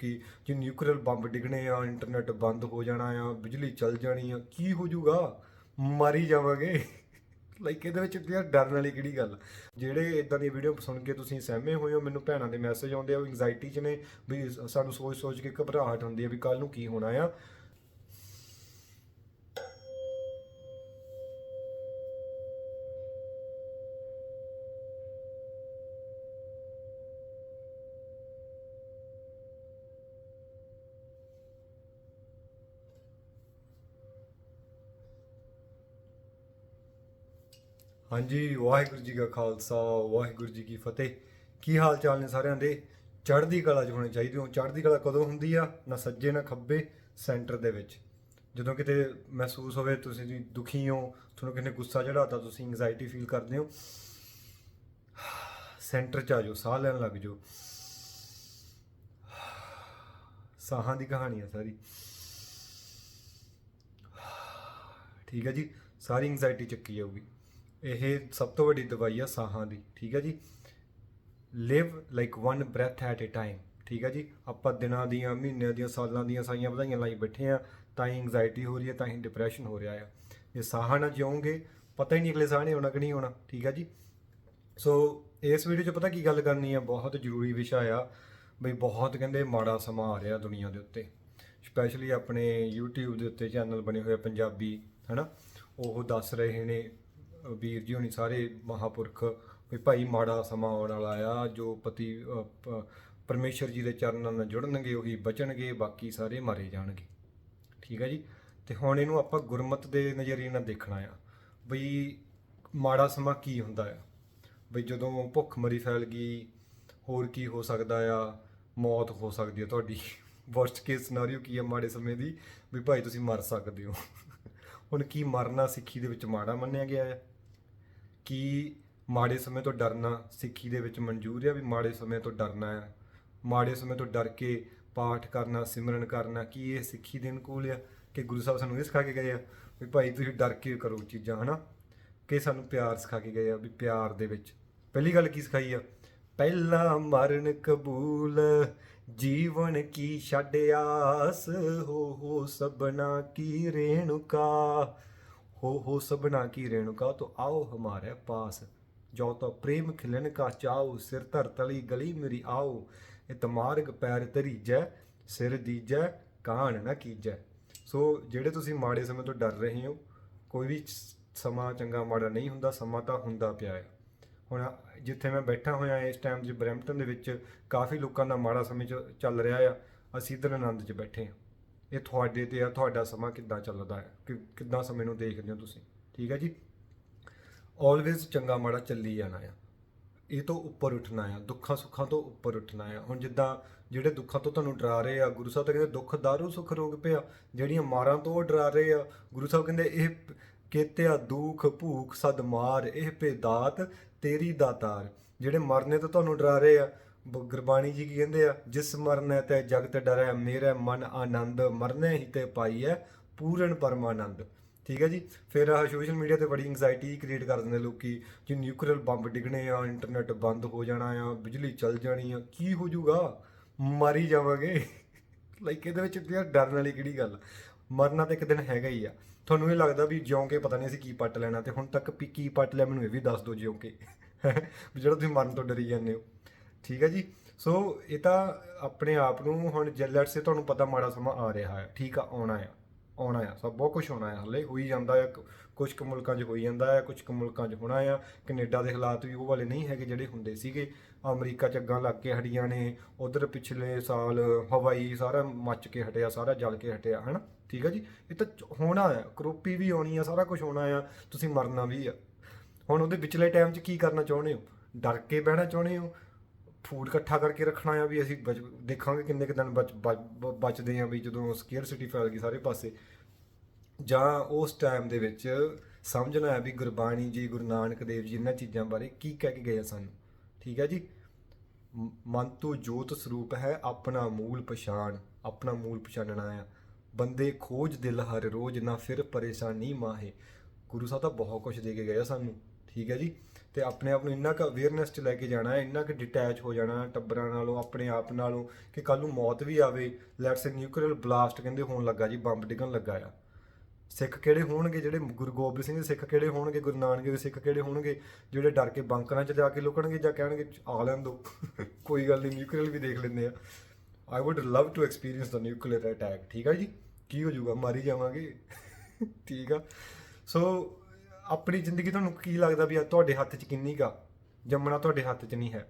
ਕਿ ਜੇ nuclear bomb ਡਿੱਗਣੇ ਆ ਇੰਟਰਨੈਟ ਬੰਦ ਹੋ ਜਾਣਾ ਆ, ਬਿਜਲੀ ਚੱਲ ਜਾਣੀ ਆ, ਕੀ ਹੋ ਜਾਊਗਾ? ਮਾਰੀ ਜਾਵਾਂਗੇ। ਲਾਈਕ ਇਹਦੇ ਵਿੱਚ ਯਾਰ ਡਰਨ ਵਾਲੀ ਕਿਹੜੀ ਗੱਲ ਜਿਹੜੇ ਇਦਾਂ ਦੀ ਵੀਡੀਓ ਸੁਣ ਕੇ ਤੁਸੀਂ ਸਹਿਮੇ ਹੋਏ ਹੋ, ਮੈਨੂੰ ਭੈਣਾਂ ਦੇ ਮੈਸੇਜ ਆਉਂਦੇ ਆ, ਉਹ ਐਂਗਜ਼ਾਈਟੀ 'ਚ ਨੇ, ਵੀ ਸਾਨੂੰ ਸੋਚ ਸੋਚ ਕੇ ਘਬਰਾਹਟ ਹੁੰਦੀ ਹੈ ਵੀ ਕੱਲ ਨੂੰ ਕੀ ਹੋਣਾ ਆ। ਹਾਂਜੀ, ਵਾਹਿਗੁਰੂ ਜੀ ਕਾ ਖਾਲਸਾ, ਵਾਹਿਗੁਰੂ ਜੀ ਕੀ ਫਤਿਹ। ਕੀ ਹਾਲ ਚਾਲ ਨੇ ਸਾਰਿਆਂ ਦੇ? ਚੜ੍ਹਦੀ ਕਲਾ 'ਚ ਹੋਣੇ ਚਾਹੀਦੇ ਹੋ। ਚੜ੍ਹਦੀ ਕਲਾ ਕਦੋਂ ਹੁੰਦੀ ਆ? ਨਾ ਸੱਜੇ, ਨਾ ਖੱਬੇ, ਸੈਂਟਰ ਦੇ ਵਿੱਚ। ਜਦੋਂ ਕਿਤੇ ਮਹਿਸੂਸ ਹੋਵੇ ਤੁਸੀਂ ਦੁਖੀ ਹੋ, ਤੁਹਾਨੂੰ ਕਿਨੇ ਗੁੱਸਾ ਚੜਾਤਾ ਤੁਸੀਂ ਐਂਗਜ਼ਾਇਟੀ ਫੀਲ ਕਰਦੇ ਹੋ, ਸੈਂਟਰ 'ਚ ਆ ਜਾਓ, ਸਾਹ ਲੈਣ ਲੱਗ ਜਾਓ। ਸਾਹਾਂ ਦੀ ਕਹਾਣੀ ਆ ਸਾਰੀ। ਠੀਕ ਹੈ ਜੀ? ਸਾਰੀ ਐਂਗਜ਼ਾਇਟੀ ਚੱਕੀ ਜਾਊਗੀ। ਇਹ ਸਭ ਤੋਂ ਵੱਡੀ ਦਵਾਈ ਆ ਸਾਹਾਂ ਦੀ, ਠੀਕ ਹੈ ਜੀ? Live like one breath at a time ਠੀਕ ਹੈ ਜੀ? ਆਪਾਂ ਦਿਨਾਂ ਦੀਆਂ, ਮਹੀਨਿਆਂ ਦੀਆਂ, ਸਾਲਾਂ ਦੀਆਂ ਸਾਈਆਂ ਵਧਾਈਆਂ ਲਾਈ ਬੈਠੇ ਆ, ਤਾਂ ਹੀ ਐਂਗਜ਼ਾਇਟੀ ਹੋ ਰਹੀ ਹੈ ਤਾਂ ਹੀ ਡਿਪਰੈਸ਼ਨ ਹੋ ਰਿਹਾ ਆ। ਜੇ ਸਾਹਾਂ ਨਾਲ ਜਿਉਂਗੇ, ਪਤਾ ਹੀ ਨਹੀਂ ਅਗਲੇ ਸਾਹ ਨੇ ਹੋਣਾ ਕਿ ਨਹੀਂ ਹੋਣਾ ਠੀਕ ਹੈ ਜੀ? ਸੋ ਇਸ ਵੀਡੀਓ 'ਚ ਪਤਾ ਕੀ ਗੱਲ ਕਰਨੀ ਆ? ਬਹੁਤ ਜ਼ਰੂਰੀ ਵਿਸ਼ਾ ਆ, ਬਈ ਬਹੁਤ ਕਹਿੰਦੇ ਮਾੜਾ ਸਮਾਂ ਆ ਰਿਹਾ ਦੁਨੀਆ ਦੇ ਉੱਤੇ। ਸਪੈਸ਼ਲੀ ਆਪਣੇ YouTube ਦੇ ਉੱਤੇ ਚੈਨਲ ਬਣੇ ਹੋਏ ਆ ਪੰਜਾਬੀ, ਹਨਾ? ਉਹ ਦੱਸ ਰਹੇ ਨੇ ਵੀਰ ਜੀ ਹੋਣੀ ਸਾਰੇ ਮਹਾਪੁਰਖ ਵੀ ਭਾਈ ਮਾੜਾ ਸਮਾਂ ਆਉਣ ਵਾਲਾ ਆ ਜੋ ਪਤੀ ਅ, ਪਰਮੇਸ਼ਰ ਜੀ ਦੇ ਚਰਨਾਂ ਨਾਲ ਜੁੜਨਗੇ ਉਹੀ ਬਚਣਗੇ ਬਾਕੀ ਸਾਰੇ ਮਾਰੇ ਜਾਣਗੇ। ਠੀਕ ਹੈ ਜੀ? ਤੇ ਹੁਣ ਇਹਨੂੰ ਆਪਾਂ ਗੁਰਮਤ ਦੇ ਨਜ਼ਰੀਏ ਨਾਲ ਦੇਖਣਾ ਆ ਬਈ ਮਾੜਾ ਸਮਾਂ ਕੀ ਹੁੰਦਾ ਆ? ਬਈ ਜਦੋਂ ਭੁੱਖ ਮਰੀ ਫੈਲ ਗਈ ਹੋਰ ਕੀ ਹੋ ਸਕਦਾ ਆ? ਮੌਤ ਹੋ ਸਕਦੀ ਹੈ ਤੁਹਾਡੀ। ਵਰਸਟ ਕੇਸ ਸਿਨੈਰੀਓ ਕੀ ਹੈ ਮਾੜੇ ਸਮੇਂ ਦੀ? ਵੀ ਭਾਈ ਤੁਸੀਂ ਮਰ ਸਕਦੇ ਹੋ। ਹੁਣ ਕੀ ਮਰਨਾ ਸਿੱਖੀ ਦੇ ਵਿੱਚ ਮਾੜਾ ਮੰਨਿਆ ਗਿਆ ਹੈ ਕੀ ਮਾੜੇ ਸਮੇਂ ਤੋਂ ਡਰਨਾ ਸਿੱਖੀ ਦੇ ਵਿੱਚ ਮਨਜ਼ੂਰ ਹੈ ਵੀ ਮਾੜੇ ਸਮੇਂ ਤੋਂ ਡਰਨਾ ਹੈ ਮਾੜੇ ਸਮੇਂ ਤੋਂ ਡਰ ਕੇ ਪਾਠ ਕਰਨਾ, ਸਿਮਰਨ ਕਰਨਾ ਕੀ ਇਹ ਸਿੱਖੀ ਦੇ ਅਨੁਕੂਲ ਆ ਕਿ ਗੁਰੂ ਸਾਹਿਬ ਸਾਨੂੰ ਇਹ ਸਿਖਾ ਕੇ ਗਏ ਆ ਵੀ ਭਾਈ ਤੁਸੀਂ ਡਰ ਕੇ ਕਰੋ ਚੀਜ਼ਾਂ, ਹਨਾ? ਕਿ ਸਾਨੂੰ ਪਿਆਰ ਸਿਖਾ ਕੇ ਗਏ ਆ ਵੀ ਪਿਆਰ ਦੇ ਵਿੱਚ। ਪਹਿਲੀ ਗੱਲ ਕੀ ਸਿਖਾਈ ਆ? ਪਹਿਲਾ ਮਰਨ ਕਬੂਲ, ਜੀਵਨ ਕੀ ਛੱਡ ਆਸ ਹੋ ਹੋ ਸਬਨਾ ਕੀ ਰੇਣੁਕਾ। हो हो सबना की रेणुका तो आओ हमारे पास जाओ तो प्रेम खिलन का चाओ सिर धर तली गली मेरी आओ इत मार्ग पैर ਧਰੀਜੈ ਸਿਰ ਦੀਜੈ ਕਾਣ ਨਾ ਕੀਜੈ ਸੋ ਜਿਹੜੇ ਤੁਸੀਂ ਮਾੜੇ ਸਮੇਂ ਤੋਂ ਡਰ ਰਹੇ ਹੋ ਕੋਈ ਵੀ ਸ- ਸਮਾਂ ਚੰਗਾ ਮਾੜਾ ਨਹੀਂ ਹੁੰਦਾ ਸਮਾਂ ਤਾਂ ਹੁੰਦਾ ਪਿਆ ਹੈ ਹੁਣ ਜਿੱਥੇ ਮੈਂ ਬੈਠਾ ਹੋਇਆ ਇਸ ਟਾਈਮ 'ਚ ਬਰੈਂਪਟਨ ਦੇ ਵਿੱਚ ਕਾਫੀ ਲੋਕਾਂ ਦਾ ਮਾੜਾ ਸਮੇਂ 'ਚ ਚੱਲ ਰਿਹਾ ਆ ਅਸੀਂ ਇਧਰ ਆਨੰਦ 'ਚ ਬੈਠੇ ਹਾਂ ਇਹ ਤੁਹਾਡੇ ਤੇ ਆ, ਤੁਹਾਡਾ ਸਮਾਂ ਕਿੱਦਾਂ ਚੱਲਦਾ ਹੈ? ਕਿ ਕਿੱਦਾਂ ਸਮੇਂ ਨੂੰ ਦੇਖਦੇ ਹੋ ਤੁਸੀਂ? ਠੀਕ ਹੈ ਜੀ? ਆਲਵੇਜ਼ ਚੰਗਾ ਮਾੜਾ ਚੱਲੀ ਜਾਣਾ ਆ। ਇਹ ਤੋਂ ਉੱਪਰ ਉੱਠਣਾ ਆ। ਦੁੱਖਾਂ ਸੁੱਖਾਂ ਤੋਂ ਉੱਪਰ ਉੱਠਣਾ ਆ। ਹੁਣ ਜਿੱਦਾਂ ਜਿਹੜੇ ਦੁੱਖਾਂ ਤੋਂ ਤੁਹਾਨੂੰ ਡਰਾ ਰਹੇ ਆ, ਗੁਰੂ ਸਾਹਿਬ ਤਾਂ ਕਹਿੰਦੇ ਦੁੱਖ, ਦਾਰੂ, ਸੁਖ, ਰੋਗ ਪਿਆ। ਜਿਹੜੀਆਂ ਮਾਰਾਂ ਤੋਂ ਉਹ ਡਰਾ ਰਹੇ ਆ। ਗੁਰੂ ਸਾਹਿਬ ਕਹਿੰਦੇ ਇਹ ਕੇਤਿਆ ਦੁੱਖ, ਭੂਖ, ਸਦ ਮਾਰ, ਇਹ ਪੇਦਾਤ ਤੇਰੀ ਦਾਤਾਰ। ਜਿਹੜੇ ਮਰਨੇ ਤੋਂ ਤੁਹਾਨੂੰ ਡਰਾ ਰਹੇ ਆ ਬ- ਗੁਰਬਾਣੀ ਜੀ ਕੀ ਕਹਿੰਦੇ ਆ, ਜਿਸ ਮਰਨੈ ਤੇ ਜਗਤ ਡਰੈ, ਮੇਰੇ ਮਨ ਆਨੰਦ, ਮਰਨੈ ਹੀ ਤੇ ਪਾਈਐ ਪੂਰਨ ਪਰਮਾਨੰਦ। ਠੀਕ ਹੈ ਜੀ? ਫਿਰ ਆਹ ਸੋਸ਼ਲ ਮੀਡੀਆ ਤੇ ਬੜੀ ਐਂਗਜ਼ਾਇਟੀ ਕ੍ਰੀਏਟ ਕਰ ਦਿੰਦੇ ਲੋਕੀ ਕਿ ਨਿਊਕਲੀਅਰ ਬੰਬ ਡਿੱਗਣੇ ਆ ਇੰਟਰਨੈਟ ਬੰਦ ਹੋ ਜਾਣਾ ਆ, ਬਿਜਲੀ ਚੱਲ ਜਾਣੀ ਆ, ਕੀ ਹੋ ਜਾਊਗਾ? ਮਾਰੀ ਜਾਵਾਂਗੇ। ਲਾਈਕ ਇਹਦੇ ਵਿੱਚ ਯਾਰ ਡਰਨ ਵਾਲੀ ਕਿਹੜੀ ਗੱਲ? ਆ ਮਰਨਾ ਤਾਂ ਇੱਕ ਦਿਨ ਹੈਗਾ ਹੀ ਆ। ਤੁਹਾਨੂੰ ਇਹ ਲੱਗਦਾ ਵੀ ਜਿਉਂ ਕੇ ਪਤਾ ਨਹੀਂ ਅਸੀਂ ਕੀ ਪੱਟ ਲੈਣਾ ਤੇ ਹੁਣ ਤੱਕ ਵੀ ਕੀ ਪੱਟ ਲਿਆ, ਮੈਨੂੰ ਇਹ ਵੀ ਦੱਸ ਦਿਓ ਜਿਉਂ ਕੇ ਵੀ ਜਿਹੜਾ ਤੁਸੀਂ ਮਰਨ ਤੋਂ ਡਰੀ ਜਾਂਦੇ ਹੋ। ਠੀਕ ਹੈ ਜੀ? ਸੋ ਇਹ ਤਾਂ ਆਪਣੇ ਆਪ ਨੂੰ ਹੁਣ ਜੈਲਟ ਸੇ ਤੁਹਾਨੂੰ ਪਤਾ ਮਾੜਾ ਸਮਾਂ ਆ ਰਿਹਾ ਹੈ। ਠੀਕ ਆ, ਆਉਣਾ ਆ ਆਉਣਾ ਆ, ਸਭ ਬਹੁਤ ਕੁਝ ਹੋਣਾ ਆ। ਹਲੇ ਹੋਈ ਜਾਂਦਾ ਆ ਕੁਝ ਕੁ ਮੁਲਕਾਂ 'ਚ ਹੋਈ ਜਾਂਦਾ ਆ ਕੁਝ ਕੁ ਮੁਲਕਾਂ 'ਚ ਹੋਣਾ ਆ। ਕੈਨੇਡਾ ਦੇ ਹਾਲਾਤ ਵੀ ਉਹ ਵਾਲੇ ਨਹੀਂ ਹੈਗੇ ਜਿਹੜੇ ਹੁੰਦੇ ਸੀਗੇ। ਅਮਰੀਕਾ 'ਚ ਅੱਗਾਂ ਲੱਗ ਕੇ ਹਟੀਆਂ ਨੇ, ਉਧਰ ਪਿਛਲੇ ਸਾਲ ਹਵਾਈ ਸਾਰਾ ਮੱਚ ਕੇ ਹਟਿਆ, ਸਾਰਾ ਜਲ ਕੇ ਹਟਿਆ, ਹਨਾ? ਠੀਕ ਹੈ ਜੀ? ਇਹ ਤਾਂ ਚ- ਹੋਣਾ ਆ, ਕਰੋਪੀ ਵੀ ਆਉਣੀ ਆ, ਸਾਰਾ ਕੁਝ ਹੋਣਾ ਆ, ਤੁਸੀਂ ਮਰਨਾ ਵੀ ਆ। ਹੁਣ ਉਹਦੇ ਵਿਚਲੇ ਟਾਈਮ 'ਚ ਕੀ ਕਰਨਾ ਚਾਹੁੰਦੇ ਹੋ? ਡਰ ਕੇ ਬਹਿਣਾ ਚਾਹੁੰਦੇ ਹੋ? ਫੂਡ ਇਕੱਠਾ ਕਰਕੇ ਰੱਖਣਾ ਆ ਵੀ ਅਸੀਂ ਬਚ- ਦੇਖਾਂਗੇ ਕਿੰਨੇ ਕੁ ਦਿਨ ਬਚ, ਬਚ- ਬਚਦੇ ਆ ਵੀ ਜਦੋਂ ਸਕੇਅਰ ਸਿਟੀ ਫੈਲ ਗਈ ਸਾਰੇ ਪਾਸੇ। ਜਾਂ ਉਸ ਟਾਈਮ ਦੇ ਵਿੱਚ ਸਮਝਣਾ ਹੈ ਵੀ ਗੁਰਬਾਣੀ ਜੀ, ਗੁਰੂ ਨਾਨਕ ਦੇਵ ਜੀ ਇਹਨਾਂ ਚੀਜ਼ਾਂ ਬਾਰੇ ਕੀ ਕਹਿ ਕੇ ਗਏ ਆ ਸਾਨੂੰ। ਠੀਕ ਹੈ ਜੀ? ਮ- ਮਨ ਤੋਂ ਜੋਤ ਸਰੂਪ ਹੈ ਆਪਣਾ ਮੂਲ ਪਛਾਣ, ਆਪਣਾ ਮੂਲ ਪਛਾਣਨਾ ਆ। ਬੰਦੇ ਖੋਜ ਦਿਲ ਹਰ ਰੋਜ਼, ਨਾ ਫਿਰ ਪਰੇਸ਼ਾਨੀ ਮਾਹੇ। ਗੁਰੂ ਸਾਹਿਬ ਤਾਂ ਬਹੁਤ ਕੁਝ ਦੇ ਕੇ ਗਏ ਆ ਸਾਨੂੰ। ਠੀਕ ਹੈ ਜੀ? ਤੇ ਆਪਣੇ ਆਪ ਨੂੰ ਇੰਨਾ ਕੁ ਅਵੇਅਰਨੈਸ 'ਚ ਲੈ ਕੇ ਜਾਣਾ ਹੈ ਇੰਨਾ ਕੁ ਡਿਟੈਚ ਹੋ ਜਾਣਾ ਟੱਬਰਾਂ ਨਾਲੋਂ, ਆਪਣੇ ਆਪ ਨਾਲੋਂ ਕਿ ਕੱਲ ਨੂੰ ਮੌਤ ਵੀ ਆਵੇ ਲੈਟਸ ਏ ਨਿਊਕਲੀਅਰ ਬਲਾਸਟ ਕਹਿੰਦੇ ਹੋਣ ਲੱਗਾ ਜੀ, ਬੰਬ ਡਿੱਗਣ ਲੱਗਾ ਆ। ਸਿੱਖ ਕਿਹੜੇ ਹੋਣਗੇ ਜਿਹੜੇ ਗੁਰੂ ਗੋਬਿੰਦ ਸਿੰਘ ਦੇ ਸਿੱਖ ਕਿਹੜੇ ਹੋਣਗੇ, ਗੁਰੂ ਨਾਨਕ ਦੇ ਸਿੱਖ ਕਿਹੜੇ ਹੋਣਗੇ, ਜਿਹੜੇ ਡਰ ਕੇ ਬੰਕਰਾਂ 'ਚ ਜਾ ਕੇ ਲੁਕਣਗੇ ਜਾਂ ਕਹਿਣਗੇ ਆ ਲੈਣ ਦੋ। ਕੋਈ ਗੱਲ ਨਹੀਂ ਨਿਊਕਲੀਅਰ ਵੀ ਦੇਖ ਲੈਂਦੇ ਆ। I would love to experience the nuclear attack ਠੀਕ ਆ ਜੀ? ਕੀ ਹੋ ਜਾਊਗਾ, ਮਾਰੀ ਜਾਵਾਂਗੇ। ਠੀਕ ਆ। ਸੋ ਆਪਣੀ ਜ਼ਿੰਦਗੀ ਤੁਹਾਨੂੰ ਕੀ ਲੱਗਦਾ ਵੀ ਆ ਤੁਹਾਡੇ ਹੱਥ 'ਚ ਕਿੰਨੀ ਗਾ ਜੰਮਣਾ ਤੁਹਾਡੇ ਹੱਥ 'ਚ ਨਹੀਂ ਹੈ।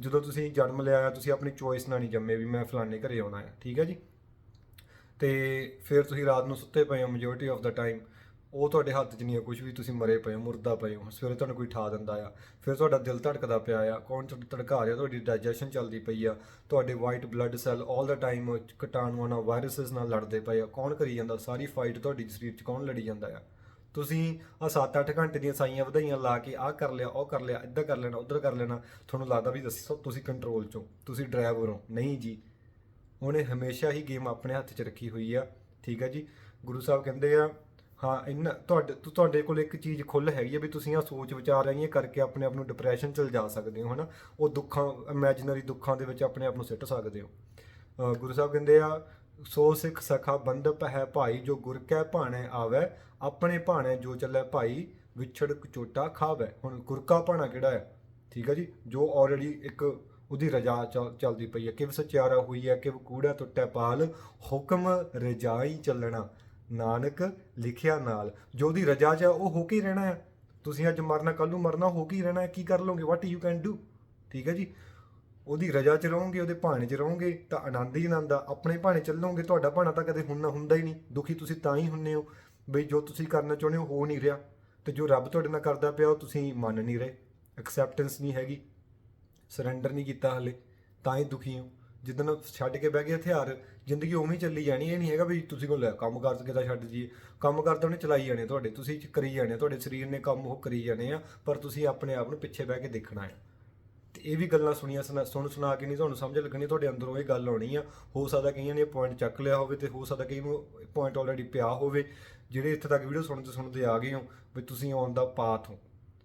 ਜਦੋਂ ਤੁਸੀਂ ਜਨਮ ਲਿਆ ਆ, ਤੁਸੀਂ ਆਪਣੀ ਚੋਇਸ ਨਾਲ ਨਹੀਂ ਜੰਮੇ ਵੀ ਮੈਂ ਫਲਾਣੇ ਘਰੇ ਆਉਣਾ ਹੈ ਠੀਕ ਹੈ ਜੀ? ਤੇ ਫਿਰ ਤੁਸੀਂ ਰਾਤ ਨੂੰ ਸੁੱਤੇ ਪਏ ਹੋ ਮੈਜੋਰਟੀ ਆਫ ਦਾ ਟਾਈਮ ਉਹ ਤੁਹਾਡੇ ਹੱਥ 'ਚ ਨਹੀਂ ਹੈ ਕੁਝ ਵੀ, ਤੁਸੀਂ ਮਰੇ ਪਏ ਹੋ, ਮੁਰਦਾ ਪਏ ਹੋ, ਸਵੇਰੇ ਤੁਹਾਨੂੰ ਕੋਈ ਠਾ ਦਿੰਦਾ ਆ। ਫਿਰ ਤੁਹਾਡਾ ਦਿਲ ਧੜਕਦਾ ਪਿਆ ਆ, ਕੌਣ ਤੁਹਾਨੂੰ ਧੜਕਾ ਰਿਹਾ ਤੁਹਾਡੀ ਡਾਈਜੈਸ਼ਨ ਚੱਲਦੀ ਪਈ ਆ, ਤੁਹਾਡੇ white blood cell all the time ਕਟਾਣੂਆਂ ਨਾਲ ਵਾਇਰਸਸ ਨਾਲ ਲੜਦੇ ਪਏ ਆ, ਕੌਣ ਕਰੀ ਜਾਂਦਾ? ਸਾਰੀ ਫਾਈਟ ਤੁਹਾਡੀ ਸਰੀਰ 'ਚ ਕੌਣ ਲੜੀ ਜਾਂਦਾ ਆ? ਤੁਸੀਂ ਆ 7-8 ਘੰਟੇ ਦੀਆਂ ਸਾਈਆਂ ਵਧਾਈਆਂ ਲਾ ਕੇ ਆਹ ਕਰ ਲਿਆ, ਉਹ ਕਰ ਲਿਆ, ਇੱਧਰ ਕਰ ਲੈਣਾ, ਉੱਧਰ ਕਰ ਲੈਣਾ, ਤੁਹਾਨੂੰ ਲੱਗਦਾ ਵੀ ਦੱਸੋ ਤੁਸੀਂ ਕੰਟਰੋਲ 'ਚੋਂ, ਤੁਸੀਂ ਡਰਾਈਵਰ ਹੋ। ਨਹੀਂ ਜੀ, ਉਹਨੇ ਹਮੇਸ਼ਾ ਹੀ ਗੇਮ ਆਪਣੇ ਹੱਥ 'ਚ ਰੱਖੀ ਹੋਈ ਆ, ਠੀਕ ਆ ਜੀ। ਗੁਰੂ ਸਾਹਿਬ ਕਹਿੰਦੇ ਆ, ਹਾਂ ਇਹਨਾਂ ਤੁਹਾਡੇ ਤੁਹਾਡੇ ਕੋਲ ਇੱਕ ਚੀਜ਼ ਖੁੱਲ ਹੈਗੀ ਆ ਵੀ ਤੁਸੀਂ ਆ ਸੋਚ ਵਿਚਾਰ ਰਹੀਆਂ ਕਰਕੇ ਆਪਣੇ ਆਪ ਨੂੰ ਡਿਪਰੈਸ਼ਨ ਚ ਜਾ ਸਕਦੇ ਹੋ, ਹਨਾ? ਉਹ ਦੁੱਖਾਂ ਇਮੇਜਿਨਰੀ ਦੁੱਖਾਂ ਦੇ ਵਿੱਚ ਆਪਣੇ ਆਪ ਨੂੰ ਸਿੱਟ ਸਕਦੇ ਹੋ। ਗੁਰੂ ਸਾਹਿਬ ਕਹਿੰਦੇ ਆ ਸੋ ਸਿੱਖ ਸਖਾ ਬੰਦਪ ਹੈ ਭਾਈ ਜੋ ਗੁਰ ਕੈ ਭਾਣੇ ਆਵੇ ਆਪਣੇ ਭਾਣੇ ਜੋ ਚੱਲੇ ਭਾਈ ਵਿਛੜ ਚੋਟਾ ਖਾਵੇ। ਹੁਣ ਗੁਰ ਕਾ ਭਾਣਾ ਕਿਹੜਾ ਹੈ? ਠੀਕ ਹੈ ਜੀ ਜੋ ਆਲਰੇਡੀ ਇੱਕ ਉਹਦੀ ਰਜਾ ਚੱਲ- ਚੱਲਦੀ ਪਈ ਹੈ। ਕਿਵ ਸਚਿਆਰਾ ਹੋਈ ਹੈ ਕਿਵ ਕੂੜਾ ਟੁੱਟਿਆ ਪਾਲ ਹੁਕਮ ਰਜਾਈ ਚੱਲਣਾ। ਨਾਨਕ ਲਿਖਿਆ ਨਾਲ ਜੋ ਉਹਦੀ ਰਜਾ 'ਚ ਹੈ, ਉਹ ਹੋ ਕੇ ਰਹਿਣਾ ਹੈ। ਤੁਸੀਂ ਅੱਜ ਮਰਨਾ ਕੱਲ ਨੂੰ ਮਰਨਾ ਹੋ ਕੇ ਹੀ ਰਹਿਣਾ ਕੀ ਕਰ ਲਓਗੇ? ਵਾਟ ਯੂ ਕੈਨ ਡੂ ਠੀਕ ਹੈ ਜੀ ਉਹਦੀ ਰਜਾ 'ਚ ਰਹੋਗੇ, ਉਹਦੇ ਭਾਣੇ 'ਚ ਰਹੋਗੇ, ਤਾਂ ਆਨੰਦ ਹੀ ਆਨੰਦ ਆ। ਆਪਣੇ ਭਾਣੇ ਚੱਲੋਗੇ, ਤੁਹਾਡਾ ਭਾਣਾ ਤਾਂ ਕਦੇ ਹੁੰਨਾ ਹੁੰਦਾ ਹੀ ਨਹੀਂ। ਦੁਖੀ ਤੁਸੀਂ ਤਾਂ ਹੀ ਹੁੰਨੇ ਹੋ। ਬਈ ਜੋ ਤੁਸੀਂ ਕਰਨਾ ਚਾਹੁੰਦੇ ਹੋ ਹੋ ਨਹੀਂ ਰਿਹਾ। ਤੇ ਜੋ ਰੱਬ ਤੁਹਾਡੇ ਨਾਲ ਕਰਦਾ ਪਿਆ, ਉਹ ਤੁਸੀਂ ਮੰਨ ਨਹੀਂ ਰਹੇ। ਐਕਸੈਪਟੈਂਸ ਨਹੀਂ ਹੈਗੀ। ਸਰੈਂਡਰ ਨਹੀਂ ਕੀਤਾ ਹਲੇ। ਤਾਂ ਹੀ ਦੁਖੀ ਹੋ। ਜਿੱਦਣ ਛੱਡ ਕੇ ਬਹਿ ਗਏ ਹਥਿਆਰ, ਜ਼ਿੰਦਗੀ ਉਵੇਂ ਚੱਲੀ ਜਾਣੀ। ਇਹ ਨਹੀਂ ਹੈਗਾ ਵੀ ਤੁਸੀਂ ਕੋਲ ਲੈ ਕੰਮ ਕਰ ਸਕੇ ਛੱਡ ਜੀਏ ਕੰਮ ਕਰ ਤਾਂ ਉਹਨੇ ਚਲਾਈ ਜਾਣੇ ਤੁਹਾਡੇ। ਤੁਸੀਂ ਕਰੀ ਜਾਣੇ ਤੁਹਾਡੇ ਸਰੀਰ ਨੇ ਕੰਮ ਉਹ ਕਰੀ ਜਾਣੇ ਆ। ਪਰ ਤੁਸੀਂ ਆਪਣੇ ਆਪ ਨੂੰ ਪਿੱਛੇ ਬਹਿ ਕੇ ਦੇਖਣਾ ਹੈ। ਇਹ ਵੀ ਗੱਲਾਂ ਸੁਣੀਆਂ ਸੁਣਾ- ਸੁਣ ਸੁਣਾ ਕੇ ਨਹੀਂ ਤੁਹਾਨੂੰ ਸਮਝ ਲੱਗਣੀ, ਤੁਹਾਡੇ ਅੰਦਰੋਂ ਇਹ ਗੱਲ ਆਉਣੀ ਆ। ਹੋ ਸਕਦਾ ਕਈਆਂ ਨੇ ਪੁਆਇੰਟ ਚੱਕ ਲਿਆ ਹੋਵੇ ਤੇ ਹੋ ਸਕਦਾ ਕਈ ਨੂੰ ਪੁਆਇੰਟ ਆਲਰੇਡੀ ਪਿਆ ਹੋਵੇ। ਜਿਹੜੇ ਇੱਥੇ ਤੱਕ ਵੀਡੀਓ ਸੁਣਦੇ ਸੁਣਦੇ ਆ ਗਏ ਹੋ ਵੀ ਤੁਸੀਂ ਔਨ ਦਾ ਪਾਥ ਹੋ,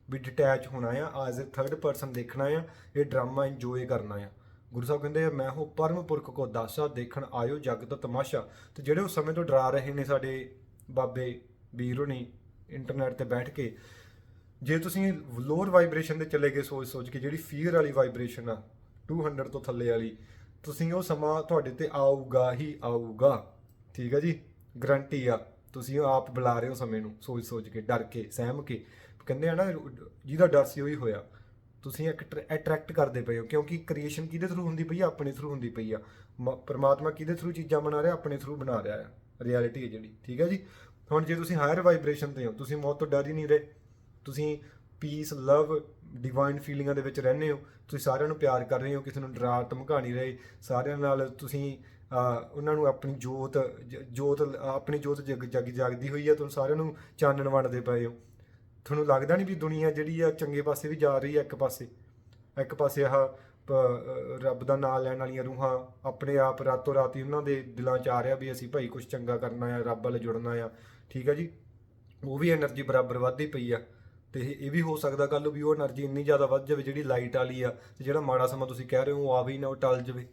ਵੀ ਡਿਟੈਚ ਹੋਣਾ ਆ ਐਜ਼ ਅ ਥਰਡ ਪਰਸਨ ਦੇਖਣਾ ਆ, ਇਹ ਡਰਾਮਾ ਇੰਜੋਏ ਕਰਨਾ ਆ। ਗੁਰੂ ਸਾਹਿਬ ਕਹਿੰਦੇ ਆ, ਮੈਂ ਹੋ ਪਰਮ ਪੁਰਖ ਕੋ ਦਾਸਾ ਦੇਖਣ ਆਇਓ ਜਗ ਦਾ ਤਮਾਸ਼ਾ। ਤੇ ਜਿਹੜੇ ਉਸ ਸਮੇਂ ਤੋਂ ਡਰਾ ਰਹੇ ਨੇ ਸਾਡੇ ਬਾਬੇ ਵੀਰ ਹੋਣੀ ਇੰਟਰਨੈਟ ਤੇ ਬੈਠ ਕੇ ਜੇ ਤੁਸੀਂ ਲੋਅਰ ਵਾਈਬ੍ਰੇਸ਼ਨ 'ਤੇ ਚਲੇ ਗਏ ਸੋਚ ਸੋਚ ਕੇ, ਜਿਹੜੀ ਫੀਅਰ ਵਾਲੀ ਵਾਈਬ੍ਰੇਸ਼ਨ ਆ 200 ਤੋਂ ਥੱਲੇ ਵਾਲੀ, ਤੁਸੀਂ ਉਹ ਸਮਾਂ ਤੁਹਾਡੇ ਤੇ ਆਊਗਾ ਹੀ ਆਊਗਾ। ਠੀਕ ਹੈ ਜੀ? ਗਰੰਟੀ ਆ। ਤੁਸੀਂ ਉਹ ਆਪ ਬੁਲਾ ਰਹੇ ਹੋ ਸਮੇਂ ਨੂੰ, ਸੋਚ ਸੋਚ ਕੇ, ਡਰ ਕੇ, ਸਹਿਮ ਕੇ। ਕਹਿੰਦੇ ਆ ਨਾ, ਜਿਹਦਾ ਡਰ ਸੀ ਉਹੀ ਹੋਇਆ। ਤੁਸੀਂ ਇੱਕ ਅਟਰੈਕਟ ਕਰਦੇ ਪਏ ਹੋ, ਕਿਉਂਕਿ ਕ੍ਰੀਏਸ਼ਨ ਕਿਹਦੇ ਥਰੂ ਹੁੰਦੀ ਪਈ ਆ? ਆਪਣੇ ਥਰੂ ਹੁੰਦੀ ਪਈ ਆ। ਮ- ਪਰਮਾਤਮਾ ਕਿਹਦੇ ਥਰੂ ਚੀਜ਼ਾਂ ਬਣਾ ਰਿਹਾ? ਆਪਣੇ ਥਰੂ ਬਣਾ ਰਿਹਾ ਆ। ਰਿਐਲਿਟੀ ਹੈ ਜਿਹੜੀ। ਠੀਕ ਹੈ ਜੀ? ਹੁਣ ਜੇ ਤੁਸੀਂ ਹਾਇਰ ਵਾਈਬ੍ਰੇਸ਼ਨ ਤੇ ਹੋ, ਤੁਸੀਂ ਮੌਤ ਤੋਂ ਡਰ ਹੀ ਨਹੀਂ ਰਹੇ। ਤੁਸੀਂ ਪੀਸ ਲਵ ਡਿਵਾਈਨ ਫੀਲਿੰਗਾਂ ਦੇ ਵਿੱਚ ਰਹਿੰਦੇ ਹੋ, ਤੁਸੀਂ ਸਾਰਿਆਂ ਨੂੰ ਪਿਆਰ ਕਰ ਰਹੇ ਹੋ, ਕਿਸੇ ਨੂੰ ਡਰਾ, ਧਮਕਾ ਰਹੇ, ਸਾਰਿਆਂ ਨਾਲ ਤੁਸੀਂ ਉਹਨਾਂ ਨੂੰ ਆਪਣੀ ਜੋਤ ਜੋਤ, ਆਪਣੀ ਜੋਤ ਜਗ ਜਗ, ਜਗਦੀ ਹੋਈ ਆ ਤੁਹਾਨੂੰ ਸਾਰਿਆਂ ਨੂੰ ਚਾਨਣ ਵੰਡਦੇ ਪਏ ਹੋ। ਤੁਹਾਨੂੰ ਲੱਗਦਾ ਨਹੀਂ ਵੀ ਦੁਨੀਆ ਜਿਹੜੀ ਆ ਚੰਗੇ ਪਾਸੇ ਵੀ ਜਾ ਰਹੀ ਹੈ ਇੱਕ ਪਾਸੇ? ਇੱਕ ਪਾਸੇ ਆਹ ਰੱਬ ਦਾ ਨਾਮ ਲੈਣ ਵਾਲੀਆਂ ਰੂਹਾਂ ਆਪਣੇ ਆਪ ਰਾਤੋਂ ਰਾਤੀ ਉਹਨਾਂ ਦੇ ਦਿਲਾਂ 'ਚ ਆ ਰਿਹਾ ਵੀ ਅਸੀਂ ਭਾਈ ਕੁਝ ਚੰਗਾ ਕਰਨਾ ਆ, ਰੱਬ ਨਾਲ ਜੁੜਨਾ ਆ। ਠੀਕ ਆ ਜੀ? ਉਹ ਵੀ એનર્ਜੀ ਬਰਾਬਰ ਵੱਧਦੀ ਪਈ ਆ। ਤੇ ਇਹ ਵੀ ਹੋ ਸਕਦਾ ਕੱਲ ਵੀ ਉਹ એનર્ਜੀ ਇੰਨੀ ਜ਼ਿਆਦਾ ਵੱਧ ਜਾਵੇ, ਜਿਹੜੀ ਲਾਈਟ ਵਾਲੀ ਆ, ਤੇ ਜਿਹੜਾ ਮਾੜਾ ਸਮਾਂ ਤੁਸੀਂ ਕਹਿ ਰਹੇ ਹੋ, ਉਹ ਆਵੇ ਹੀ ਨਾ, ਉਹ ਟਲ ਜਾਵੇ।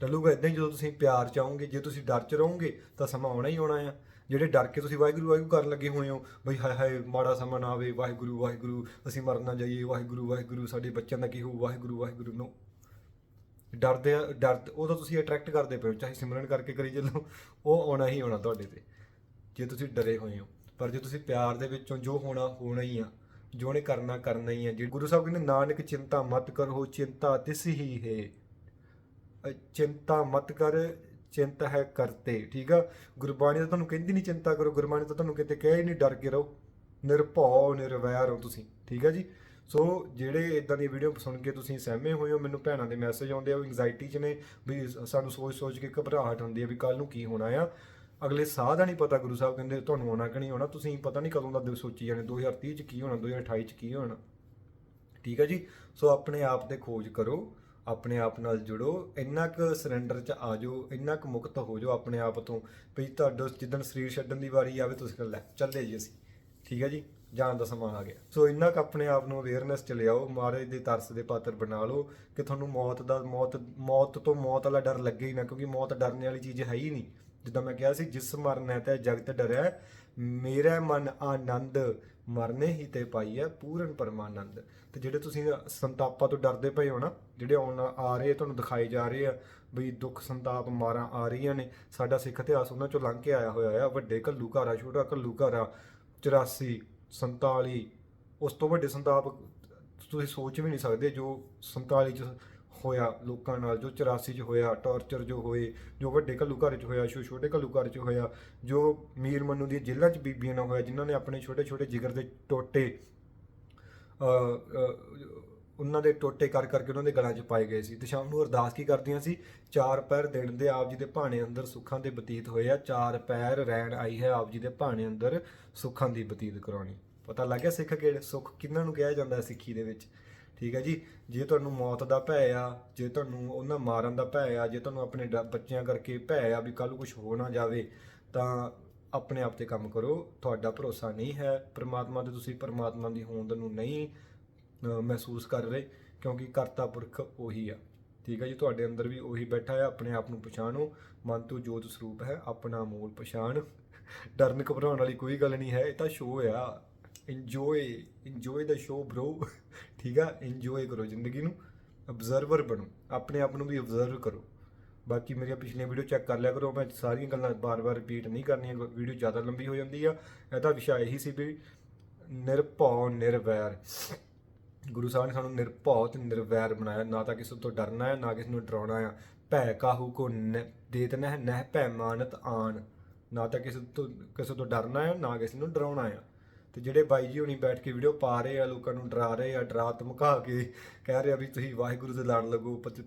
ਟਲੂਗਾ ਇਦਾਂ ਹੀ ਜਦੋਂ ਤੁਸੀਂ ਪਿਆਰ ਚ ਆਓਗੇ, ਜੇ ਤੁਸੀਂ ਡਰ ਚ ਰਹੋਗੇ, ਤਾਂ ਸਮਾਂ ਆਉਣਾ ਹੀ ਆਉਣਾ ਆ। ਜਿਹੜੇ ਡਰ ਕੇ ਤੁਸੀਂ ਵਾਹਿਗੁਰੂ ਵਾਹਿਗੁਰੂ ਕਰਨ ਲੱਗੇ ਹੋਏ ਹੋ, ਬਈ ਹਾਏ ਹਾਏ, ਮਾੜਾ ਸਮਾਂ ਨਾ ਆਵੇ, ਵਾਹਿਗੁਰੂ ਵਾਹਿਗੁਰੂ, ਅਸੀਂ ਮਰਨਾ ਜਾਈਏ, ਵਾਹਿਗੁਰੂ ਵਾਹਿਗੁਰੂ, ਸਾਡੇ ਬੱਚਿਆਂ ਦਾ ਕੀ ਹੋਊ, ਵਾਹਿਗੁਰੂ ਵਾਹਿਗੁਰੂ ਨੋ ਡਰਦੇ ਆ ਡਰ ਉਹ ਤਾਂ ਤੁਸੀਂ ਅਟਰੈਕਟ ਕਰਦੇ ਪਏ ਹੋ, ਚਾਹੇ ਸਿਮਰਨ ਕਰਕੇ ਕਰੀ ਚੱਲੋ, ਉਹ ਆਉਣਾ ਹੀ ਆਉਣਾ ਤੁਹਾਡੇ ਤੇ, ਜੇ ਤੁਸੀਂ ਡਰੇ ਹੋਏ ਹੋ। ਪਰ ਜੇ ਤੁਸੀਂ ਪਿਆਰ ਦੇ ਵਿੱਚੋਂ ਜੋ ਹੋਣਾ ਹੋਣਾ ਹੀ ਆ, ਜੋ ਨੇ ਕਰਨਾ ਕਰਨਾ ਹੀ ਆ, ਜੇ ਗੁਰੂ ਸਾਹਿਬ ਕਹਿੰਦੇ ਨਾਨਕ ਚਿੰਤਾ ਮਤ ਕਰੋ ਚਿੰਤਾ ਤਿਸ ਹੀ ਹੈ। ਚਿੰਤਾ ਮਤ ਕਰ, ਚਿੰਤਾ ਹੈ ਕਰਤੇ, ਠੀਕ ਆ? ਗੁਰਬਾਣੀ ਤਾਂ ਤੁਹਾਨੂੰ ਕਹਿੰਦੀ ਨਹੀਂ ਚਿੰਤਾ ਕਰੋ, ਗੁਰਬਾਣੀ ਤਾਂ ਤੁਹਾਨੂੰ ਕਿਤੇ ਕਹੇ ਹੀ ਨਹੀਂ ਡਰ ਕੇ ਰਹੋ। ਨਿਰਭਉ, ਨਿਰਵੈਰ ਹੋ ਤੁਸੀਂ, ਠੀਕ ਆ ਜੀ? ਸੋ ਜਿਹੜੇ ਇਦਾਂ ਦੀ ਵੀਡੀਓ ਸੁਣ ਕੇ ਤੁਸੀਂ ਸਹਿਮੇ ਹੋਏ ਹੋ, ਮੈਨੂੰ ਭੈਣਾਂ ਦੇ ਮੈਸੇਜ ਆਉਂਦੇ ਆ, ਉਹ ਐਂਜ਼ਾਈਟੀ 'ਚ ਨੇ, ਵੀ ਸਾਨੂੰ ਸੋਚ ਸੋਚ ਕੇ ਘਬਰਾਹਟ ਹੁੰਦੀ ਹੈ ਵੀ ਕੱਲ ਨੂੰ ਕੀ ਹੋਣਾ ਆ। ਅਗਲੇ ਸਾਹ ਦਾ ਨਹੀਂ ਪਤਾ, ਗੁਰੂ ਸਾਹਿਬ ਕਹਿੰਦੇ ਤੁਹਾਨੂੰ ਆਉਣਾ ਕਿ ਨਹੀਂ ਆਉਣਾ, ਤੁਸੀਂ ਪਤਾ ਨਹੀਂ ਕਦੋਂ ਦਾ ਦਿਨ ਸੋਚੀ ਜਾਣੇ 2030 ਚ ਕੀ ਹੋਣਾ 2028 ਚ ਕੀ ਹੋਣਾ। ਠੀਕ ਹੈ ਜੀ? ਸੋ ਆਪਣੇ ਆਪ ਤੇ ਖੋਜ ਕਰੋ, ਆਪਣੇ ਆਪ ਨਾਲ ਜੁੜੋ, ਇੰਨਾ ਕੁ ਸਰੈਂਡਰ ਚ ਆ ਜਾਓ, ਇੰਨਾ ਕੁ ਮੁਕਤ ਹੋ ਜਾਓ ਆਪਣੇ ਆਪ ਤੋਂ ਵੀ ਤੁਹਾਡਾ ਜਿੱਦਣ ਸਰੀਰ ਛੱਡਣ ਦੀ ਵਾਰੀ ਆਵੇ, ਤੁਸੀਂ ਕਰ ਲੈ, ਚੱਲੇ ਜੀ ਅਸੀਂ। ਠੀਕ ਹੈ ਜੀ? ਜਾਣ ਦਾ ਸਮਾਂ ਆ ਗਿਆ। ਸੋ ਇੰਨਾ ਕੁ ਆਪਣੇ ਆਪ ਨੂੰ ਅਵੇਅਰਨੈਸ ਚ ਲਿਆਓ, ਮਹਾਰਾਜ ਦੇ ਤਰਸ ਦੇ ਪਾਤਰ ਬਣਾ ਲਓ ਕਿ ਤੁਹਾਨੂੰ ਮੌਤ ਦਾ, ਮੌਤ ਮੌਤ ਤੋਂ ਮੌਤ ਵਾਲਾ ਡਰ ਲੱਗੇ ਹੀ ਨਾ, ਕਿਉਂਕਿ ਮੌਤ ਡਰਨੇ ਵਾਲੀ ਚੀਜ਼ ਹੈ ਹੀ ਨਹੀਂ। ਜਿੱਦਾਂ ਮੈਂ ਕਿਹਾ ਸੀ, ਜਿਸ ਮਰਨ ਹੈ ਤੇ ਜਗਤ ਡਰੈ ਮੇਰਾ ਮਨ ਆਨੰਦ ਮਰਨੇ ਹੀ ਤੇ ਪਾਈ ਹੈ, ਪੂਰਨ ਪਰਮਾਨੰਦ। ਤੇ ਜਿਹੜੇ ਤੁਸੀਂ ਸੰਤਾਪਾਂ ਤੋਂ ਡਰਦੇ ਪਏ ਹੋ ਨਾ, ਜਿਹੜੇ ਆਉਣ ਆ ਰਹੇ ਤੁਹਾਨੂੰ ਦਿਖਾਏ ਜਾ ਰਹੇ ਆ, ਵੀ ਦੁੱਖ ਸੰਤਾਪ ਮਾਰਾਂ ਆ ਰਹੀਆਂ ਨੇ, ਸਾਡਾ ਸਿੱਖ ਇਤਿਹਾਸ ਉਹਨਾਂ ਚੋਂ ਲੰਘ ਕੇ ਆਇਆ ਹੋਇਆ ਆ, ਵੱਡੇ ਘੱਲੂ ਘਾਰਾ, ਛੋਟਾ ਘੱਲੂ ਘਾਰਾ 84 47 ਉਸ ਤੋਂ ਵੱਡੇ ਸੰਤਾਪ ਤੁਸੀਂ ਸੋਚ ਵੀ ਨਹੀਂ ਸਕਦੇ, ਜੋ 47 ਚ ਹੋਇਆ, ਲੋਕਾਂ ਨਾਲ ਜੋ 84 ਚ ਹੋਇਆ, ਟੌਰਚਰ ਜੋ ਹੋਏ, ਜੋ ਵੱਡੇ ਘੱਲੂ ਘਰ ਚ ਹੋਇਆ ਜੋ ਛੋਟੇ ਘੱਲੂ ਘਰ ਚ ਹੋਇਆ, ਜੋ ਮੀਰ ਮੰਨੂ ਦੀਆਂ ਜੇਲ੍ਹਾਂ ਚ ਬੀਬੀਆਂ ਨਾਲ ਹੋਇਆ, ਜਿਨ੍ਹਾਂ ਨੇ ਆਪਣੇ ਛੋਟੇ ਛੋਟੇ ਜਿਗਰ ਦੇ ਟੋਟੇ ਉਹਨਾਂ ਦੇ ਟੋਟੇ ਕਰ ਕਰਕੇ ਉਹਨਾਂ ਦੇ ਗਲਾਂ 'ਚ ਪਾਏ ਗਏ ਸੀ। ਤੇ ਸ਼ਾਮ ਨੂੰ ਅਰਦਾਸ ਕੀ ਕਰਦੀਆਂ ਸੀ? ਚਾਰ ਪੈਰ ਦਿਨ ਦੇ ਆਪ ਜੀ ਦੇ ਭਾਣੇ ਅੰਦਰ ਸੁੱਖਾਂ ਦੇ ਬਤੀਤ ਹੋਏ ਆ। ਚਾਰ ਪੈਰ ਰਹਿਣ ਆਈ ਹੈ ਆਪ ਜੀ ਦੇ ਭਾਣੇ ਅੰਦਰ ਸੁੱਖਾਂ ਦੀ ਬਤੀਤ ਕਰਾਉਣੀ। ਪਤਾ ਲੱਗ ਗਿਆ ਸਿੱਖ ਕਿਹੜੇ ਸੁੱਖ ਕਿਹਨਾਂ ਨੂੰ ਕਿਹਾ ਜਾਂਦਾ ਸਿੱਖੀ ਦੇ ਵਿੱਚ? ਠੀਕ ਹੈ ਜੀ? ਜੇ ਤੁਹਾਨੂੰ ਮੌਤ ਦਾ ਭੈ ਆ ਜੇ ਤੁਹਾਨੂੰ ਉਹਨਾਂ ਮਾਰਨ ਦਾ ਭੈ ਆ ਜੇ ਤੁਹਾਨੂੰ ਆਪਣੇ ਡ- ਬੱਚਿਆਂ ਕਰਕੇ ਭੈ ਆ ਵੀ ਕੱਲ ਕੁਝ ਹੋ ਨਾ ਜਾਵੇ ਤਾਂ ਆਪਣੇ ਆਪ ਤੇ ਕੰਮ ਕਰੋ। ਤੁਹਾਡਾ ਭਰੋਸਾ ਨਹੀਂ ਹੈ। ਪ੍ਰਮਾਤਮਾ ਤੇ ਤੁਸੀਂ ਪ੍ਰਮਾਤਮਾ ਦੀ ਹੋਂਦ ਨੂੰ ਨਹੀਂ ਅ, ਮਹਿਸੂਸ ਕਰ ਰਹੇ ਕਿਉਂਕਿ ਕਰਤਾ ਪੁਰਖ ਉਹੀ ਆ। ਠੀਕ ਹੈ ਜੀ? ਤੁਹਾਡੇ ਅੰਦਰ ਵੀ ਉਹੀ ਬੈਠਾ ਹੈ ਆਪਣੇ ਆਪ ਨੂੰ ਪਛਾਣੋ। ਮਨ ਤੋਂ ਜੋਤ ਸਰੂਪ ਹੈ ਆਪਣਾ ਮੂਲ ਪਛਾਣ। ਡਰਨ ਘਬਰਾਉਣ ਵਾਲੀ ਕੋਈ ਗੱਲ ਨਹੀਂ ਹੈ ਇਹ ਤਾਂ ਸ਼ੋਅ ਆ। Enjoy enjoy the show bro ਠੀਕ ਆ? ਇੰਜੋਏ ਕਰੋ ਜ਼ਿੰਦਗੀ ਨੂੰ। ਅਬਜ਼ਰਵਰ ਬਣੋ। ਆਪਣੇ ਆਪ ਨੂੰ ਵੀ ਅਬਜ਼ਰਵ ਕਰੋ। ਬਾਕੀ ਮੇਰੀਆਂ ਪਿਛਲੀਆਂ ਵੀਡੀਓ ਚੈੱਕ ਕਰ ਲਿਆ ਕਰੋ। ਮੈਂ ਸਾਰੀਆਂ ਗੱਲਾਂ ਬਾਰ-ਬਾਰ ਰਿਪੀਟ ਨਹੀਂ ਕਰਨੀਆਂ। ਵੀਡੀਓ ਜ਼ਿਆਦਾ ਲੰਬੀ ਹੋ ਜਾਂਦੀ ਆ। ਇਹਦਾ ਵਿਸ਼ਾ ਇਹੀ ਸੀ ਵੀ ਨਿਰਭਉ, ਨਿਰਵੈਰ। ਗੁਰੂ ਸਾਹਿਬ ਨੇ ਸਾਨੂੰ ਨਿਰਭਉ ਤੇ ਨਿਰਵੈਰ ਬਣਾਇਆ। ਨਾ ਤਾਂ ਕਿਸੇ ਤੋਂ ਡਰਨਾ ਹੈ, ਨਾ ਕਿਸੇ ਨੂੰ ਡਰਾਉਣਾ ਹੈ। ਭੈ ਕਾਹੂ ਕੋ ਨ- ਦੇਤ ਨਹਿ ਨਹਿ ਭੈ ਮਾਨਤ ਆਨ। ਨਾ ਤਾਂ ਕਿਸੇ ਤੋਂ ਕਿਸੇ ਤੋਂ ਡਰਨਾ ਹੈ, ਨਾ ਕਿਸੇ ਨੂੰ ਡਰਾਉਣਾ ਹੈ। ਤੇ ਜਿਹੜੇ ਬਾਈ ਜੀ ਹੁਣੀ ਬੈਠ ਕੇ ਵੀਡੀਓ ਪਾ ਰਹੇ ਆ, ਲੋਕਾਂ ਨੂੰ ਡਰਾ ਰਹੇ ਆ, ਡਰਾ ਧਮਕਾ ਕੇ ਕਹਿ ਰਹੇ ਆ ਵੀ ਤੁਸੀਂ ਵਾਹਿਗੁਰੂ ਦੇ ਲੜ ਲੱਗੋ, ਪਤ-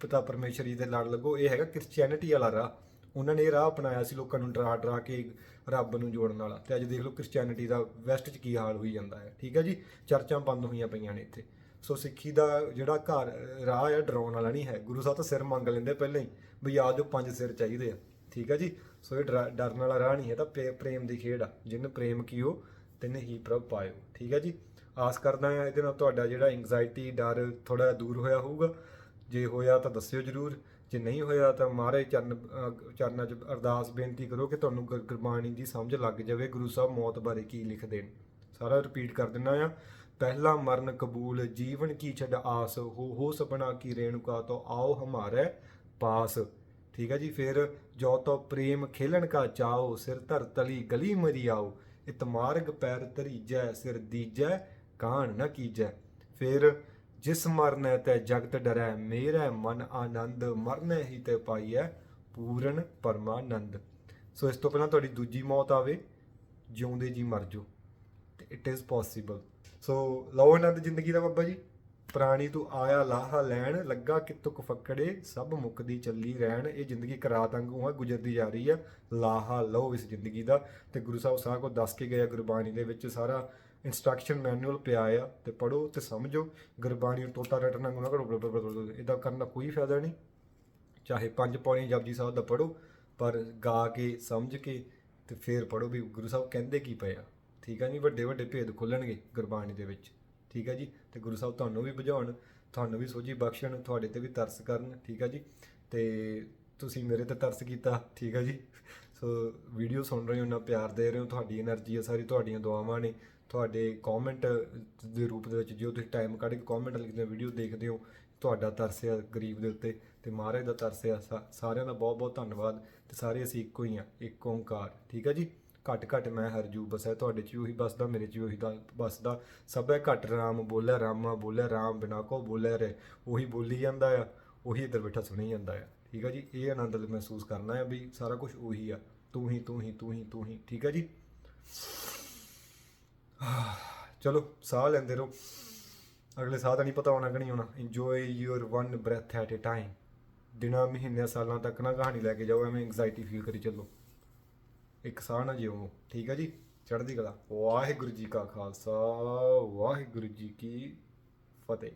ਪਿਤਾ ਜੀ ਦੇ ਲੜ ਲੱਗੋ। ਇਹ ਹੈਗਾ ਕ੍ਰਿਸਚੀਅਨਿਟੀ ਵਾਲਾ ਰਾਹ। ਉਹਨਾਂ ਨੇ ਇਹ ਰਾਹ ਅਪਣਾਇਆ ਸੀ ਲੋਕਾਂ ਨੂੰ ਡਰਾ ਡਰਾ ਕੇ ਰੱਬ ਨੂੰ ਜੋੜਨ ਵਾਲਾ। ਤੇ ਅੱਜ ਦੇਖ ਲਓ ਕ੍ਰਿਸਚੀਅਨਿਟੀ ਦਾ ਵੈਸਟ 'ਚ ਕੀ ਹਾਲ ਹੋਈ ਜਾਂਦਾ ਹੈ। ਠੀਕ ਹੈ ਜੀ? ਚਰਚਾਂ ਬੰਦ ਹੋਈਆਂ ਪਈਆਂ ਨੇ ਇੱਥੇ। ਸੋ ਸਿੱਖੀ ਦਾ ਜਿਹੜਾ ਘਰ, ਰਾਹ ਆ, ਡਰਾਉਣ ਵਾਲਾ ਨਹੀਂ ਹੈ। ਗੁਰੂ ਸਾਹਿਬ ਤਾਂ ਸਿਰ ਮੰਗ ਲੈਂਦੇ ਪਹਿਲਾਂ ਹੀ ਵੀ ਆ ਜੋ ਪੰਜ ਸਿਰ ਚਾਹੀਦੇ ਆ। ਠੀਕ ਹੈ ਜੀ? ਸੋ ਇਹ ਡਰਾ- ਡਰਨ ਵਾਲਾ ਰਾਹ ਨਹੀਂ ਹੈ। ਤਾਂ ਪ੍ਰੇ- ਪ੍ਰੇਮ ਦੀ ਖੇਡ ਆ। ਜਿਹਨੂੰ ਪ੍ਰੇਮ ਕੀਓ ਤਿੰਨ ਹੀ ਪ੍ਰਭ ਪਾਇਓ। ਠੀਕ ਹੈ ਜੀ? ਆਸ ਕਰਦਾ ਹਾਂ ਇਹਦੇ ਨਾਲ ਤੁਹਾਡਾ ਜਿਹੜਾ ਐਂਗਜ਼ਾਇਟੀ ਡਰ ਥੋੜਾ ਦੂਰ ਹੋਇਆ ਹੋਊਗਾ। ਜੇ ਹੋਇਆ ਤਾਂ ਦੱਸਿਓ ਜਰੂਰ। ਜੇ ਨਹੀਂ ਹੋਇਆ ਤਾਂ ਮਹਾਰਾਜ ਚਰਨ ਚਰਨਾਂ 'ਚ ਅਰਦਾਸ, ਬੇਨਤੀ ਕਰੋ ਕਿ ਤੁਹਾਨੂੰ ਗੁਰ- ਗੁਰਬਾਣੀ ਦੀ ਸਮਝ ਲੱਗ ਜਾਵੇ। ਗੁਰੂ ਸਾਹਿਬ ਮੌਤ ਬਾਰੇ ਕੀ ਲਿਖਦੇ ਨੇ? ਸਾਰਾ ਰਿਪੀਟ ਕਰ ਦਿੰਦਾ ਆ ਪਹਿਲਾ ਮਰਨ ਕਬੂਲ, ਜੀਵਨ ਕੀ ਛੱਡ ਆਸ, ਹੋ ਹੋ ਸਪਨਾ ਕੀ ਰੇਣੁਕਾ ਤੋਂ ਆਓ ਹਮਾਰੇ ਪਾਸ। ਠੀਕ ਹੈ ਜੀ? ਫਿਰ ਜੋ ਤੋ ਪ੍ਰੇਮ ਖੇਲਣ ਕਾ ਚਾਓ, ਸਿਰ ਧਰ ਤਲੀ ਗਲੀ ਮਰੀ ਆਓ ਇਤ ਮਾਰਗ ਪੈਰ ਧਰੀਜੈ, ਸਿਰ ਦੀਜੈ, ਕਾਣ ਨ ਕੀਜੈ। ਫਿਰ ਜਿਸ ਮਰਨੈ ਤੈ ਜਗਤ ਡਰੈ, ਮੇਰਾ ਮਨ ਆਨੰਦ, ਮਰਨੈ ਹੀ ਤੇ ਪਾਈਐ ਪੂਰਨ ਪਰਮਾਨੰਦ। ਸੋ ਇਸ ਤੋਂ ਪਹਿਲਾਂ ਤੁਹਾਡੀ ਦੂਜੀ ਮੌਤ ਆਵੇ, ਜਿਉਂਦੇ ਜੀ ਮਰ ਜਾਓ ਤੇ ਇਟ ਇਜ਼ ਪੋਸੀਬਲ ਸੋ ਲਓ ਆਨੰਦ ਜ਼ਿੰਦਗੀ ਦਾ ਬਾਬਾ ਜੀ। ਪ੍ਰਾਣੀ ਤੂੰ ਆਇਆ ਲਾਹਾ ਲੈਣ, ਲੱਗਾ ਕਿਤੁਕ ਫੱਕੜੇ, ਸਭ ਮੁੱਕਦੀ ਚੱਲੀ ਰਹਿਣ। ਇਹ ਜ਼ਿੰਦਗੀ ਕਰਾਤ ਵਾਂਗੂ ਆ, ਗੁਜ਼ਰਦੀ ਜਾ ਰਹੀ ਆ। ਲਾਹਾ ਲਓ ਇਸ ਜ਼ਿੰਦਗੀ ਦਾ। ਤੇ ਗੁਰੂ ਸਾਹਿਬ ਸਾਹ ਕੋ ਦੱਸ ਕੇ ਗਿਆ ਗੁਰਬਾਣੀ ਦੇ ਵਿੱਚ। ਸਾਰਾ ਇਨਸਟਰਕਸ਼ਨ ਮੈਨੂਅਲ ਪਿਆ ਆ, ਤੇ ਪੜੋ ਤੇ ਸਮਝੋ। ਗੁਰਬਾਣੀ ਨੂੰ ਟੋਟਾ ਰਟਣਾ ਗੁਣਾ ਕਰੋ ਇਦਾਂ ਕਰਨ ਦਾ ਕੋਈ ਫਾਇਦਾ ਨਹੀਂ। ਚਾਹੇ ਪੰਜ ਪੌੜੀਆਂ ਜਪਜੀ ਸਾਹਿਬ ਦਾ ਪੜੋ ਪਰ ਗਾ ਕੇ, ਸਮਝ ਕੇ ਤੇ ਫੇਰ ਪੜੋ ਵੀ ਗੁਰੂ ਸਾਹਿਬ ਕਹਿੰਦੇ ਕੀ ਪਏ ਆ। ਠੀਕ ਆ ਨਹੀਂ ਵੱਡੇ ਵੱਡੇ ਭੇਦ ਖੁੱਲਣਗੇ ਗੁਰਬਾਣੀ ਦੇ ਵਿੱਚ। ਠੀਕ ਹੈ ਜੀ? ਤੇ ਗੁਰੂ ਸਾਹਿਬ ਤੁਹਾਨੂੰ ਵੀ ਬੁਝਾਉਣ ਤੁਹਾਨੂੰ ਵੀ ਸੋਝੀ ਬਖਸ਼ਣ, ਤੁਹਾਡੇ ਤੇ ਵੀ ਤਰਸ ਕਰਨ, ਠੀਕ ਹੈ ਜੀ? ਤੇ ਤੁਸੀਂ ਮੇਰੇ ਤੇ ਤਰਸ ਕੀਤਾ, ਠੀਕ ਹੈ ਜੀ? ਸੋ ਵੀਡੀਓ ਸੁਣ ਰਹੇ ਹੋ, ਨਾ ਪਿਆਰ ਦੇ ਰਹੇ ਹੋ, ਤੁਹਾਡੀ એનર્ਜੀ ਹੈ ਸਾਰੀ, ਤੁਹਾਡੀਆਂ ਦੁਆਵਾਂ ਨੇ। ਤੁਹਾਡੇ ਕਮੈਂਟ ਦੇ ਰੂਪ ਦੇ ਵਿੱਚ ਜੋ ਤੁਸੀਂ ਟਾਈਮ ਕੱਢ ਕੇ ਕਮੈਂਟ ਲਿਖਦੇ ਹੋ ਵੀਡੀਓ ਦੇਖਦੇ ਹੋ, ਤੁਹਾਡਾ ਤਰਸ ਹੈ ਗਰੀਬ ਦੇ ਉੱਤੇ ਤੇ ਮਹਾਰਾਜ ਦਾ ਤਰਸ ਹੈ ਸਾਰਿਆਂ ਦਾ ਬਹੁਤ ਬਹੁਤ ਧੰਨਵਾਦ ਤੇ ਸਾਰੇ ਅਸੀਂ ਇੱਕੋ ਹੀ ਆ ਇੱਕ ਓੰਕਾਰ, ਠੀਕ ਹੈ ਜੀ? ਘਟ ਘਟ ਮੈਂ ਹਰਜੂ ਬਸੈ, ਤੁਹਾਡੇ ਚ ਵੀ ਉਹੀ ਬਸਦਾ, ਮੇਰੇ ਚ ਵੀ ਉਹੀ ਦਾ ਬਸਦਾ। ਸਭੈ ਘਟ ਰਾਮ ਬੋਲਿਆ, ਰਾਮਾ ਬੋਲਿਆ, ਰਾਮ ਬਿਨਾ ਕੋ ਬੋਲਿਆ ਰੇ ਉਹੀ ਬੋਲੀ ਜਾਂਦਾ ਆ, ਉਹੀ ਇੱਧਰ ਬੈਠਾ ਸੁਣੀ ਜਾਂਦਾ ਆ। ਠੀਕ ਆ ਜੀ? ਇਹ ਆਨੰਦ ਮਹਿਸੂਸ ਕਰਨਾ ਹੈ ਵੀ ਸਾਰਾ ਕੁਝ ਉਹੀ ਆ। ਤੂੰ ਹੀ ਤੂੰ ਹੀ ਤੂੰ ਹੀ ਤੂੰ ਹੀ। ਠੀਕ ਆ ਜੀ? ਚਲੋ, ਸਾਹ ਲੈਂਦੇ ਰਹੋ। ਅਗਲੇ ਸਾਹ ਦਾ ਨਹੀਂ ਪਤਾ ਹੋਣਾ ਕਿ ਨਹੀਂ ਹੋਣਾ। Enjoy your one breath at a time ਦਿਨਾਂ, ਮਹੀਨਿਆਂ, ਸਾਲਾਂ ਤੱਕ ਨਾ ਕਹਾਣੀ ਲੈ ਕੇ ਜਾਓ, ਐਵੇਂ ਐਂਗਜ਼ਾਇਟੀ ਫੀਲ ਕਰੀ ਚੱਲੋ। ਕਿਸਾਨ ਸਾਹ ਨਾ ਜਿਓ ਠੀਕ ਹੈ ਜੀ? ਚੜ੍ਹਦੀ ਕਲਾ। ਵਾਹਿਗੁਰੂ ਜੀ ਕਾ ਖਾਲਸਾ, ਵਾਹਿਗੁਰੂ ਜੀ ਕੀ ਫਤਿਹ।